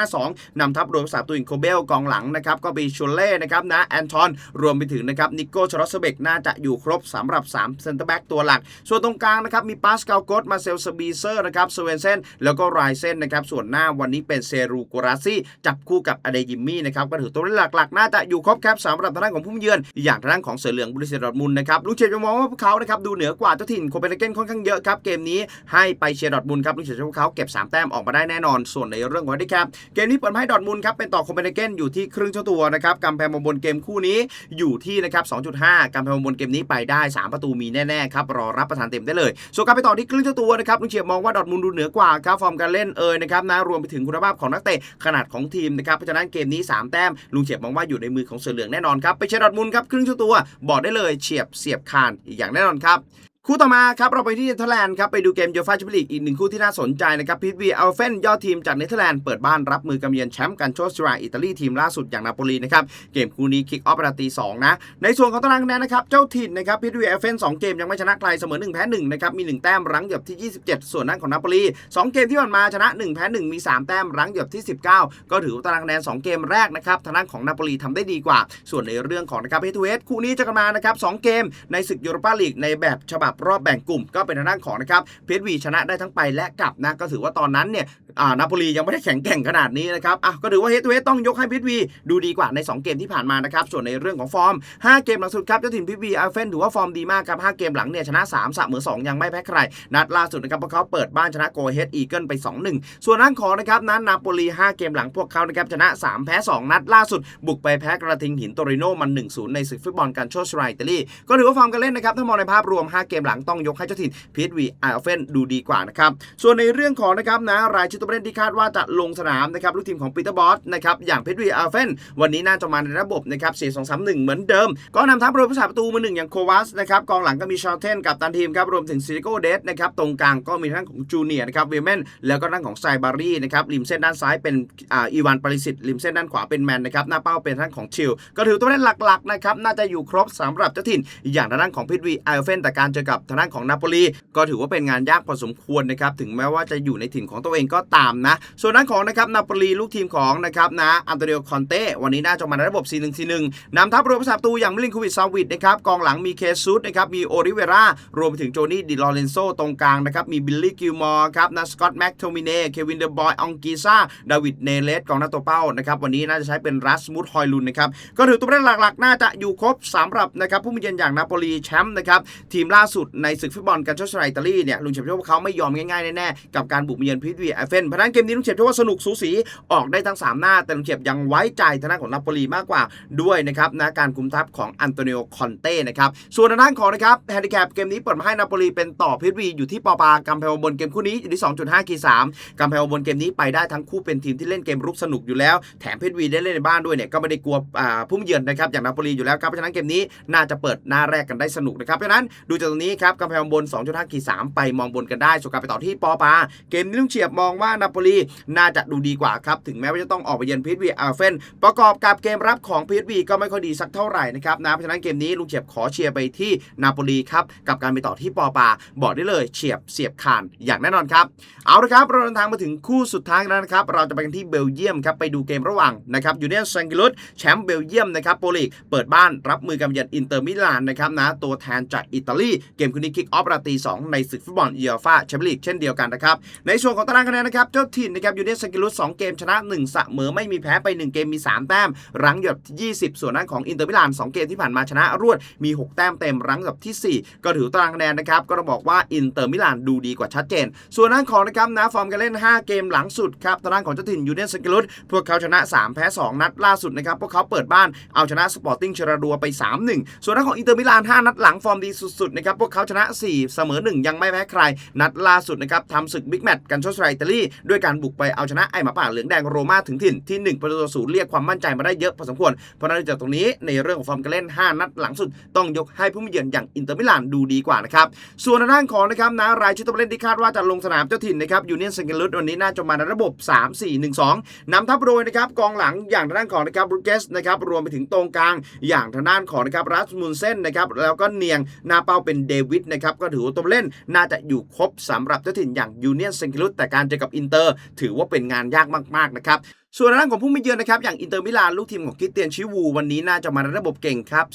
3-5-2 นำทัพโดยภาตัวอินโคเบลกองหลังนะครับก็มีชูเล่นะครับนะแอนทอนรวมไปถึงนะครับนิโก้ชรอสเบกน่าจะอยู่ครบสำหรับ3เซนเตอร์แบ็กตัวหลัก ส่วนตรงกลางนะครับมีปาสกาลโกตมาเซลสบีเซอร์นะครับสเวนเซนแล้วก็ไรเซนนะครับส่วนหน้าวันนี้เป็นเซรูโกราซี่จับคู่กับอเดยิมมี่นะครับก็ถือตัวเล่นหลักๆ น่าจะอยู่ครบครับสำหรับทางด้านของผู้เยือน อย่างทางด้านของเสือเหลืองบรูเซียดอร์ทมุนนะครับลูกเชียร์จะมองว่าพวกเขานะครับดูเหนือกว่าเจ้าถิ่นโคเปนเฮเกนค่อนข้างเยอะครับเกมนี้ให้ไปเชียร์ดอร์ทมุนครับลูกเชียร์จะพวกเขาเก็บสามแต้มออกมาได้แน่นอน ส่วนในเรื่องของที่ครับเกมนี้เปิดให้ดอทมุนครับเป็นต่อโคเปนเฮเกนอยู่ที่ครึ่งเจ้าตัวนะครับกำแพงบนเกมคู่นี้อยู่ที่นะครับ 2.5กำแพงบนเกมนี้ไปได้ 3 ประตูมีแน่ๆครับรอรับประทานเต็มได้เลย ส่วนการไปต่อที่ครึ่งเจ้าตัวนะครับลุงเฉียบมองว่าดอทมุนดูเหนือกว่าครับฟอร์มการเล่นเอ่ยนะครับนะรวมไปถึงคุณภาพของนักเตะขนาดของทีมนะครับเพราะฉะนั้นเกมนี้ 3 แต้มลุงเฉียบมองว่าอยู่ในมือของเสือเหลืองแน่นอนครับไปเชียร์ดอทมุนครับครึ่งเจ้าตัวบอกได้เลยเฉียบเสียบคานอีกอย่างแน่นอนครับ คู่ต่อมาครับเราไปที่เนเธอร์แลนด์ครับไปดูเกมยูฟ่าแชมเปี้ยนลีกอีกหนึ่งคู่ที่น่าสนใจนะครับพีทวีอัลเฟนยอดทีมจากเนเธอร์แลนด์เปิดบ้านรับมือกำเยือนแชมป์กันโชสราอิตาลีทีมล่าสุดอย่างนาโปลีนะครับเกมคู่นี้คิกออฟประตีสองนะในส่วนของตารางคะแนนนะครับเจ้าถิ่นนะครับพีทวีอัลเฟนสองเกมยังไม่ชนะใครเสมอ1แพ้1นะครับมี1แต้มรั้งหยบที่ 27 ส่วนนั้นของนาโปลี2เกมที่ผ่านมาชนะ1แพ้1มี3แต้มรั้งหยบที่ 19 ก็ถือว่าตารางคะแนน2เกมแรกนะครับทางด้านของนาโปลีทำได้ดีกว่า ส่วนในเรื่องของนะครับเฮทูเวสคู่นี้จะกันมานะครับสองเกมในศึกยูโรปาลีกในแบบฉบับรอบแบ่งกลุ่ม ก็เป็นทางด้านของนะครับเพชรวีชนะได้ทั้งไปและกลับนะก็ถือว่าตอนนั้นเนี่ย อ่านาโปลียังไม่ได้แข็งแกร่งขนาดนี้นะครับอะก็ถือว่าเฮทูเวสต้องยกให้พชรวีดูดีกว่าใน 2 เกมที่ผ่านมานะครับส่วนในเรื่องของฟอร์ม 5 เกมหลังสุดครับเจ้าถิ่นพชรวีอัลเฟนถือว่าฟอร์มดีมากครับ5เกมหลังเนี่ยชนะ3เสมอ2ยังไม่แพ้ใคร นัดล่าสุดนะครับพวกเขาเปิดบ้านชนะโกเฮดอีเกิลไป 2-1 ส่วนนั่นของนะครับนั้นนาโปลี 5 เกมหลังพวกเขานะครับชนะ 3 แพ้ 2 นัดล่าสุด บุกไปแพ้กระทิงหินโตริโนมัน 1-0 ในศึกฟุตบอลกันโชสไรอิตาลีก็ถือว่าฟอร์มการเล่นนะครับถ้ามองในภาพรวม 5 เกมหลังต้องยกให้เจ้าถิ่นพีทวีอัลเฟนดูดีกว่านะครับส่วนในเรื่องของนะครับนะรายชื่อตัวผู้เล่นที่คาดว่าจะลงสนามนะครับลูกทีมของปีเตอร์บอสนะครับอย่างพีทวีอัลเฟนวันนี้น่าจะมาในระบบนะครับ4 2 3 1 เหมือนเดิม ก็นำทัพโดยผู้สาประตูมือหนึ่งอย่างโควัสนะครับกองหลังก็มีชาเทนกับตันทีมครับรวมถึงซิลิโกเดสนะครับตรงกลางก็มีทั้งของจูเนียร์นะครับเวเมนแล้วก็ทั้งของไซบารีนะครับริมเส้นด้านซ้ายเป็นอ่าอีวานปริสิตริมเส้นด้านขวาเป็นแมนนะครับหน้าเป้าเป็นทั้งของชิลก็ถือตัวเล่นหลักๆนะครับน่าจะอยู่ครบสำหรับเจ้าถิ่น อย่างทางด้านของพิทวีไอเฟนแต่การเจอกับทางด้านของนาโปลีก็ถือว่าเป็นงานยากพอสมควรนะครับถึงแม้ว่าจะอยู่ในถิ่นของตัวเองก็ตามนะ ส่วนด้านของนะครับนาโปลีลูกทีมของนะครับนะอันโตนิโอคอนเต้วันนี้น่าจะมาในระบบ 4-1-4-1นำทัพรวมประสาประตูอย่างมิลินคูวิชซาวิดนะครับกองหลังมีเคซุสนะครับมีโอริเวรารวมไปถึงโจนี่ดิลอเรนโซตรงกลางนะครับมีบิลลี่กิลมอร์ครับนะสกอตแม็กโทมิเน่เควินเดอร์บอยองกีซาดาวิดเนเลสกองหน้าตัวเป้านะครับวันนี้น่าจะใช้เป็นรัสมุดฮอยลุนนะครับก็ถือตัวเล่นหลักๆ น่าจะอยู่ครบสำหรับนะครับผู้มีเยือนอย่างนาโปลีแชมป์นะครับทีมล่าสุดในศึกฟุตบอลกันโชสไรอิตาลีเนี่ยลุงเฉลิมเชื่อว่าเขาไม่ยอมง่ายๆแน่ๆกับการบุกเยือนพิทวีไอเฟนนเพราะนั้นเกมนี้ลุงเฉียบถือว่าสนุกสูสีออกได้ทั้ง 3 หน้า แต่ลุงเฉียบยังไว้ใจทางด้านของนาโปลีมากกว่าด้วยนะครับนะการคุมทัพของอันโตนิโอคอนเต้นะครับส่วนทางด้านของนะครับแฮนดิแคปเกมนี้เปิดมาให้นาโปลีเป็นต่อพีวีอยู่ที่ปอปากำแพงบนเกมคู่นี้อยู่ที่ 2.5กีสามกำแพงบนเกมนี้ไปได้ทั้งคู่เป็นทีมที่เล่นเกมรุกสนุกอยู่แล้วแถมเพชรวีได้เล่นในบ้านด้วยเนี่ยก็ไม่ได้กลัวอ่าผู้มเยือนนะครับอย่างนาโปลีอยู่แล้วครับเพราะฉะนั้นเกมนี้น่าจะเปิดหน้าแรกกันได้สนุกนะครับเพราะฉะนั้นดูจากตรงนี้ครับกำแพงบน 2.5กีสามไปมองบนกันได้ส่วนการไปต่อที่ปอปาเกมนี้ลุงเฉียบมองว่านาโปลีน่าจะดูดีกว่าครับ ถึงแม้ว่าจะต้องออกไปเยือนพีทวีอาเฟนประกอบกับเกมรับของพีทวีก็ไม่ค่อยดีสักเท่าไหร่นะครับนะเพราะฉะนั้นเกมนี้ลุงเฉียบขอเชียร์ไปที่นาโปลีครับกับการไปต่อที่ปอปาบอกได้เลยเฉียบเสียบคานอย่างแน่นอนครับเอาละครับเราเดินทางมาถึงคู่สุดท้ายแล้วนะครับเราจะไปกันที่เบลเยียมครับไปดูเกมระหว่างนะครับยูเนียนแซงกิลุสแชมป์เบลเยียมนะครับโปลีกเปิดบ้านรับมือกับเยือนอินเตอร์มิลานนะครับนะตัวแทนจากอิตาลีเกมคืนนี้คิกออฟราตรี2ในศึกฟุตบอลเอียฟ่าแชมเปี้ยนลีกเช่นเดียวกันนะครับในส่วนของตารางคะแนนนะครับเจ้าถิ่นนะครับยูเนสกิลุส2เกมชนะ1เสมอไม่มีแพ้ไป 1 เกมมี 3 แต้ม รั้งหยดที่20 ส่วนนั้นของอินเตอร์มิลาน2เกมที่ผ่านมาชนะรวดมี 6 แต้มเต็มรั้งกับที่ 4 ก็ถือตารางคะแนนนะครับก็ต้องบอกว่าอินเตอร์มิลานดูดีกว่าชัดเจน ส่วนนั้นของนะครับนะฟอร์มการเล่น 5 เกมหลังสุดครับตารางของเจ้าถิ่นยูเนสกิลุสพวกเขาชนะ 3 แพ้ 2 นัดล่าสุดนะครับพวกเขาเปิดบ้านเอาชนะสปอร์ติ้งเชราดัวไป 3-1 ส่วนนั้นของอินเตอร์มิลาน 5 นัดหลังฟอร์มดีสุดๆนะครับพวกเขาชนะ 4 เสมอ 1 ยังไม่แพ้ใคร นัดล่าสุดนะครับทำศึกบิ๊กแมตช์กันชดสไตรอิตาลีด้วยการบุกไปเอาชนะไอ้หมาป่าเหลืองแดงโรม่าถึงถิ่นที่ 1 ประตูต่อศูนย์เรียกความมั่นใจมาได้เยอะพอสมควร เพราะนั้นจากตรงนี้ในเรื่องของฟอร์มการเล่น 5 นัดหลังสุด ต้องยกให้ผู้มาเยือนอย่างอินเตอร์มิลานดูดีกว่านะครับ ส่วนทางด้านของนะครับนะรายชื่อตัวเล่นที่คาดว่าจะลงสนามเจ้าถิ่นนะครับยูเนียนเซงเกลุสวันนี้น่าจะมาในระบบ 3 4 1 2นำทัพโดยนะครับกองหลังอย่างทางด้านของนะครับบรูเกสนะครับรวมไปถึงตรงกลางอย่างทางด้านของนะครับรัสมุนเซนนะครับแล้วก็เนียงนาเปาเป็นเดวิดนะครับก็ถือว่าตัวเล่นน่าจะอยู่ครบสำหรับเจ้าถิ่นอย่างยูเนียนเซงเกลุสแต่การเจอกับอินเตอร์ ถือว่าเป็นงานยากมากๆนะครับ ส่วนทางด้านของผู้มาเยือนนะครับอย่างอินเตอร์มิลานลูกทีมของคริสเตียนชิวู วันนี้น่าจะมาในระบบเก่งครับ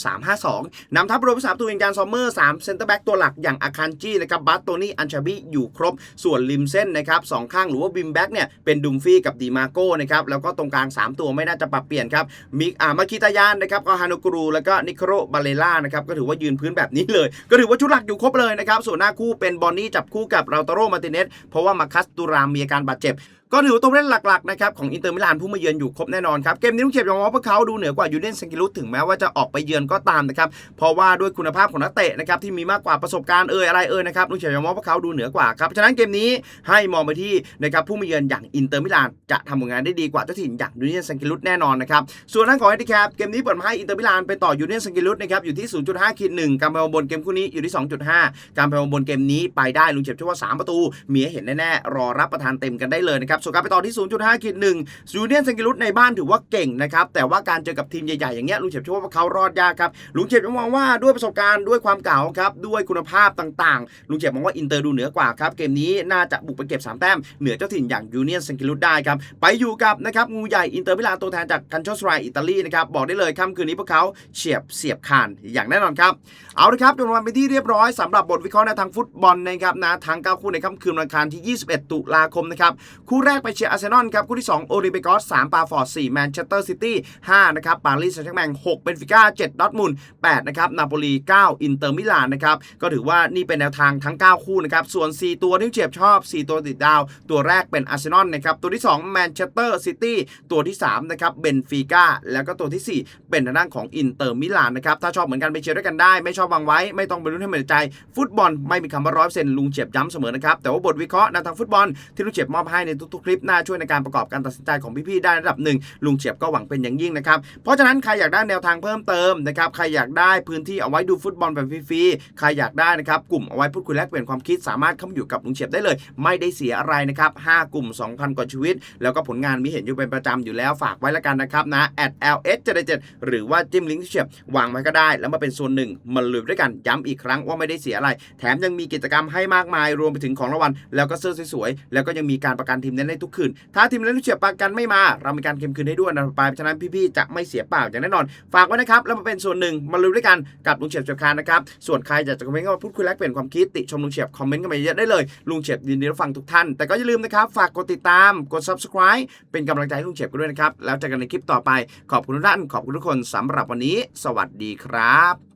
3-5-2นำทัพรวมสามตัวอย่างการซอมเมอร์3เซนเตอร์แบ็กตัวหลักอย่างอาคันจีนะครับบัตโตนี่อันชาบิอยู่ครบ ส่วนริมเส้นนะครับสองข้างหรือว่าบิมแบ็กเนี่ยเป็นดุมฟี่กับดีมาโก้นะครับแล้วก็ตรงกลาง 3 ตัวไม่น่าจะปรับเปลี่ยนครับมิกอ่ามาคิตายานนะครับก็ฮานุกรูแล้วก็นิโครบาเลล่านะครับก็ถือว่ายืนพื้นแบบนี้เลย ก็ถือว่าชุดหลักอยู่ครบเลยนะครับส่วนหน้าคู่เป็นบอนนี่จับคู่กับราตโรมาติเนสเพราะว่ามาคัสตูรามมีอาการบาดเจ็บ ก็ถือตัวเล่นหลักๆนะครับของอินเตอร์มิลานผู้มาเยือนอยู่ครบแน่นอนครับเกมนี้ลุงเขียบยอมรับว่าเขาดูเหนือกว่ายูเนนเซนกิลุถึงแม้ว่าจะออกไปเยือนก็ตามนะครับเพราะว่าด้วยคุณภาพของนักเตะนะครับที่มีมากกว่าประสบการณ์เอ่ยอะไรเอ่ยนะครับลุงเขียบยอมรับว่าเขาดูเหนือกว่าครับฉะนั้นเกมนี้ให้มองไปที่นะครับผู้มาเยือนอย่างอินเตอร์มิลานจะทำผลงานได้ดีกว่าเจ้าถิ่นอย่างยูเนนเซนกิลุแน่นอนนะครับส่วนทางของแฮนดิแคปเกมนี้เปิดมาให้อินเตอร์มิลานไปต่อยูเนนเซนกิลุนะครับอยู่ที่ 0.5ขีด1การแปลบนเกมคู่นี้อยู่ที่ 2.5 การแปลบนเกมนี้ไปได้ลุงเขียบเชื่อว่า 3 ประตูมีให้เห็นแน่ๆรอรับประทานเต็มกันได้เลยนะครับส่วนการไปต่อที่ 0.5ขีด1ยูเนียนเซนกิลุสในบ้านถือว่าเก่งนะครับแต่ว่าการเจอกับทีมใหญ่ๆอย่างเงี้ยลุงเฉียบเชื่อว่าเขารอดยากครับลุงเฉียบมองว่าด้วยประสบการณ์ด้วยความเก่าครับด้วยคุณภาพต่างๆ ลุงเฉียบมองว่าอินเตอร์ดูเหนือกว่าครับเกมนี้น่าจะบุกไปเก็บ3แต้มเหนือเจ้าถิ่นอย่างยูเนียนเซนกิลุสได้ครับไปอยู่กับนะครับงูใหญ่อินเตอร์มิลานตัวแทนจากกันโชสไรอิตาลีนะครับบอกได้เลยค่ำคืนนี้พวกเขาเฉียบเสียบคานอย่างแน่นอนครับเอาละครับจบวันไปนที่เรียบร้อยสำหรับบทวิเคราะห์ในทางฟุตบอลนะครับนะทาง9คู่ในค่ำคืนวันอังคารที่ 21 ตุลาคมนะครับคู่แรกไปเชียร์อาร์เซนอลครับคู่ที่2โอริเบกอส3ปาฟอร์ด4แมนเชสเตอร์ซิตี้5นะครับปารีสแซงต์แชร์แมง6เบนฟิก้า7ดอทมุนด์8นะครับนาโปลี9อินเตอร์มิลานนะครับก็ถือว่านี่เป็นแนวทางทั้ง 9 คู่นะครับส่วน 4 ตัวที่เฉียบชอบ 4 ตัวติดดาว ตัวแรกเป็นอาร์เซนอลนะครับตัวที่2แมนเชสเตอร์ซิตี้ตัวที่3นะครับเบนฟิก้าแล้วก็ตัวทีสี่ 4 เป็นทางด้านของอินเตอร์มิลานนะครับถ้าชอบเหมือนกันไปเชียร์ด้วยกันได้ ไม่ชอบวางไว้ ไม่ต้องไปรุ้นให้เหมือนใจ ฟุตบอลไม่มีคำว่าร้อยเซนลุงเฉียบย้ำเสมอนะครับแต่ว่าบทวิเคราะห์ในทางฟุตบอลที่ลุงเฉียบมอบให้ในทุกๆคลิปน่าช่วยในการประกอบการตัดสินใจของพี่ๆได้ระดับหนึ่งลุงเฉียบก็หวังเป็นอย่างยิ่งนะครับเพราะฉะนั้นใครอยากได้แนวทางเพิ่มเติมนะครับใครอยากได้พื้นที่เอาไว้ดูฟุตบอลแบบฟรีๆใครอยากได้นะครับกลุ่มเอาไว้พูดคุยแลกเปลี่ยนความคิดสามารถเข้ามาอยู่กับลุงเฉียบได้เลย ไม่ได้เสียอะไรนะครับ5กลุ่ม 2,000 กว่าชีวิต แล้วก็ผลงานมีเห็นอยู่เป็นประจำอยู่แล้วฝากไว้แล้วกันนะครับนะ @ls77 หรือว่าจิ้มลิงก์เฉียบวางไว้ก็ได้ แล้วมาเป็นส่วนหนึ่งมาลุยด้วยกันย้ำอีกครั้งว่าไม่ได้เสียอะไร แถมยังมีกิจกรรมให้มากมายรวมไปถึงของรางวัลแล้วก็เสื้อสวยๆแล้วก็ยังมีการประกันทีมเน้นในทุกคืน ถ้าทีมเล่นลูกเฉียบประกันไม่มา เรามีการเค็มคืนให้ด้วยนะไปฉะนั้นพี่ๆจะไม่เสียเปล่าอย่างแน่นอน ฝากไว้นะครับ แล้วมาเป็นส่วนหนึ่งมาลุยด้วยกันกับลุงเฉียบเฉียบคานนะครับ ส่วนใครอยากจะคอมเมนต์เข้ามาพูดคุยแลกเปลี่ยนความคิดติชมลุงเฉียบคอมเมนต์กันมาเยอะได้เลยลุงเฉียบยินดีรับฟังทุกท่านแต่ก็อย่าลืมนะครับฝากกดติดตามกด subscribe เป็นกำลังใจให้ลุงเฉียบกันด้วยนะครับแล้วเจอกันในคลิปต่อไป ขอบคุณทุกท่านขอบคุณทุกคนสำหรับวันนี้ สวัสดีครับ